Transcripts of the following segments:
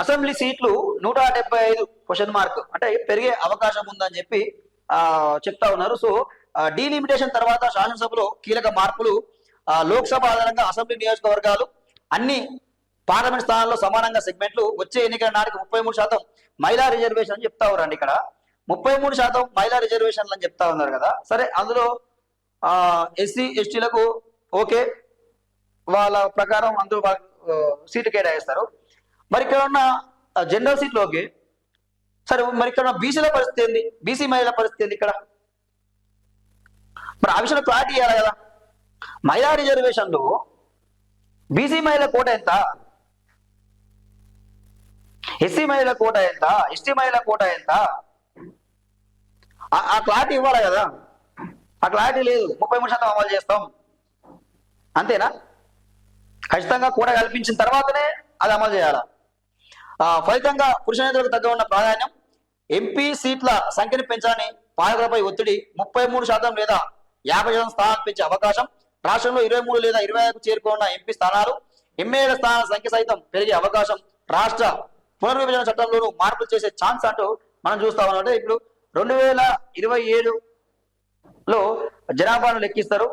Assembly సీట్లు నూట డెబ్బై ఐదు క్వశ్చన్ మార్క్ అంటే పెరిగే అవకాశం ఉందని చెప్పి ఆ, చెప్తా ఉన్నారు. సో డీలిమిటేషన్ తర్వాత శాసనసభలో కీలక మార్పులు లోక్సభ ఆధారంగా అసెంబ్లీ నియోజకవర్గాలు అన్ని పార్లమెంట్ స్థానాల్లో సమానంగా సెగ్మెంట్లు వచ్చే ఎన్నికల నాటికి ముప్పై మూడు శాతం మహిళా రిజర్వేషన్ అని చెప్తా ఉన్నారు ఇక్కడ. ముప్పై మూడు శాతం మహిళా రిజర్వేషన్లు అని చెప్తా ఉన్నారు కదా. సరే అందులో ఎస్సీ ఎస్టీలకు ఓకే. వాళ్ళ ప్రకారం అందరూ సీటు కేటాయిస్తారు. మరి ఇక్కడ ఉన్న జనరల్ సీట్లోకి సరే మరి ఇక్కడ బీసీల పరిస్థితి ఏంది? బీసీ మహిళల పరిస్థితి ఏంది ఇక్కడ? మరి ఆ విషయంలో క్లారిటీ ఇవ్వాలి కదా? మహిళా రిజర్వేషన్లు బీసీ మహిళల కోట ఎంత? ఎస్సీ మహిళల కోట ఎంత? ఎస్టీ మహిళల కోట ఎంత? ఆ- క్లారిటీ ఇవ్వాలి కదా? ఆ క్లారిటీ లేదు. ముప్పై మూడు శాతం అమలు చేస్తాం. అంతేనా? ఖచ్చితంగా కూడా కల్పించిన తర్వాతనే అది అమలు చేయాలా? ఫలితంగా పురుష నేతలకు తగ్గ ఉన్న ప్రాధాన్యం ఎంపీ సీట్ల సంఖ్యను పెంచాలని పాలకులపై ఒత్తిడి ముప్పై మూడు శాతం లేదా యాభై శాతం స్థానాలు పెంచే అవకాశం రాష్ట్రంలో ఇరవై మూడు లేదా ఇరవై ఐదుకు చేరుకున్న ఎంపీ స్థానాలు ఎమ్మెల్యేల స్థానాల సంఖ్య సైతం పెరిగే అవకాశం రాష్ట్ర పునర్విభజన చట్టంలోనూ మార్పులు చేసే ఛాన్స్ అంటూ మనం చూస్తా ఉన్నాం. ఇప్పుడు రెండు వేల ఇరవై ఏడులో జనాభాను లెక్కిస్తారు.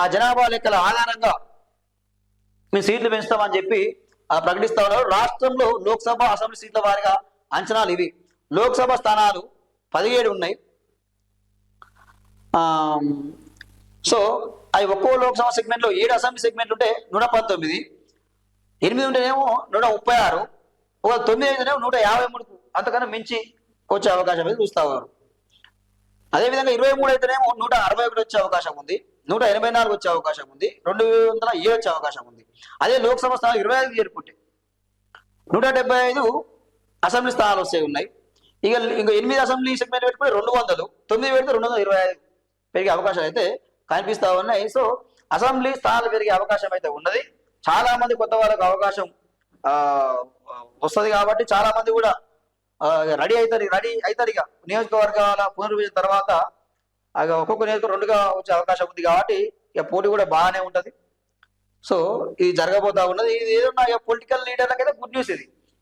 ఆ జనాభా లెక్కల ఆధారంగా మేము సీట్లు పెంచుతామని చెప్పి ప్రకటిస్తా ఉన్నారు రాష్ట్రంలో లోక్సభ అసెంబ్లీ సీట్ల వారిగా అంచనాలు ఇవి. లోక్సభ స్థానాలు పదిహేడు ఉన్నాయి. సో అవి ఒక్కో లోక్సభ సెగ్మెంట్లో ఏడు అసెంబ్లీ సెగ్మెంట్లు ఉంటే నూట పంతొమ్మిది. ఎనిమిది ఉంటేనేమో నూట ముప్పై ఆరు. ఒక తొమ్మిది అయితేనేమో నూట యాభై మూడుకు అంతకన్నా మించి వచ్చే అవకాశం అయితే చూస్తా ఉన్నారు. అదేవిధంగా ఇరవై మూడు అయితేనేమో నూట అరవై ఒకటి వచ్చే అవకాశం ఉంది. నూట ఎనభై నాలుగు వచ్చే అవకాశం ఉంది. రెండు వందల ఏడు వచ్చే అవకాశం ఉంది. అదే లోక్సభ స్థానం ఇరవై ఐదు చేరుకుంటే నూట డెబ్బై ఐదు అసెంబ్లీ స్థానాలు వస్తాయి ఉన్నాయి. ఇక ఇంకా ఎనిమిది అసెంబ్లీ సెగ్మెంట్ పెట్టుకుని రెండు వందలు తొమ్మిది పెడితే రెండు వందల ఇరవై ఐదు పెరిగే అవకాశాలు అయితే కనిపిస్తూ ఉన్నాయి. సో అసెంబ్లీ స్థానాలు పెరిగే అవకాశం అయితే ఉన్నది. చాలా మంది కొత్త వాళ్ళకు అవకాశం వస్తుంది కాబట్టి చాలా మంది కూడా రెడీ అవుతారు. రెడీ అవుతారు ఇక. నియోజకవర్గాల పునర్విభజన తర్వాత ఒక్కొక్క నియోజకవర్గం రెండుగా వచ్చే అవకాశం ఉంది కాబట్టి ఇక పోటీ కూడా బాగానే ఉంటది. సో ఇది జరగబోతా ఉన్నది. ఇది ఏదన్నా పొలిటికల్ లీడర్లకైతే గుడ్ న్యూస్ ఇది.